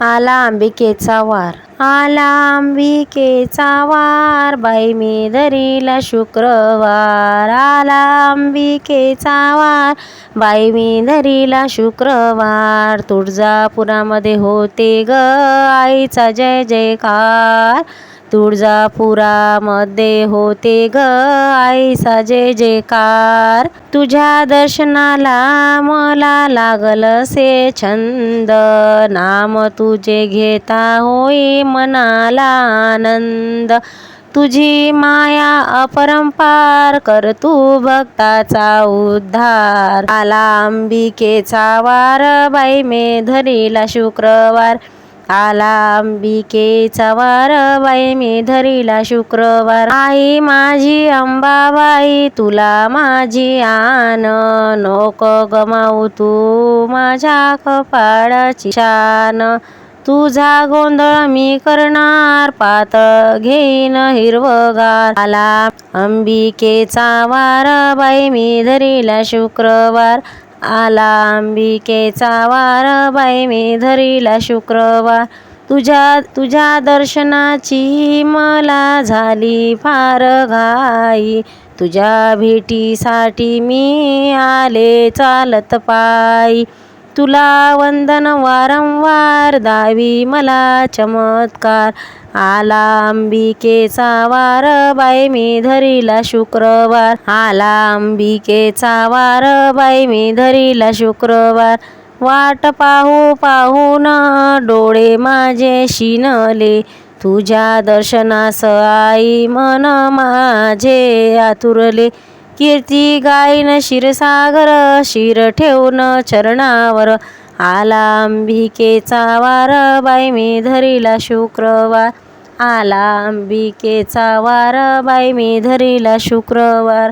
आला अंबिकेचा वार. आला अंबिकेचा वार बाई मी धरीला शुक्रवार. आला अंबिकेचा वार बाई मी धरीला शुक्रवार. तुळजापुरामध्ये होते ग आईचा जय जयकार. तुळजापुरामध्ये होते ग आईचा जे जेकार तुझ्या दर्शनाला मला लागल से छंद. नाम तुझे घेता होई मनाला आनंद. तुझी माया अपरंपार कर तू भक्ताचा उद्धार. आला अंबिकेचा वार बाई मे धरीला शुक्रवार. आला अंबिकेचा वार बाई मी धरीला शुक्रवार. आई माझी अंबाबाई तुला माझी आन. नोक गमावू तू माझ्या कपाळाची शान. तुझा गोंधळ मी करणार पातळ घेईन हिरवगार. आला अंबिकेचा वार बाई मी धरीला शुक्रवार. आला अंबिकेचा वार बाई मी धरीला शुक्रवार. तुझ्या तुझ्या दर्शनाची मला झाली फार घाई. तुझ्या भेटीसाठी मी आले चालत पायी. तुला वंदन वारंवार दावी मला चमत्कार. आला अंबिकेचा वार बाई मी धरीला शुक्रवार. आला अंबिकेचा वार बाई मी धरीला शुक्रवार. वाट पाहू पाहून डोळे माझे शिनले. तुझ्या दर्शनास आई मन माझे आतुरले. कीर्ती गाईन क्षीरसागर शिर ठेवून चरणावर. आला अंबिकेचा वार बाई मी धरीला शुक्रवार. आला अंबिकेचा वार बाई मी धरीला शुक्रवार.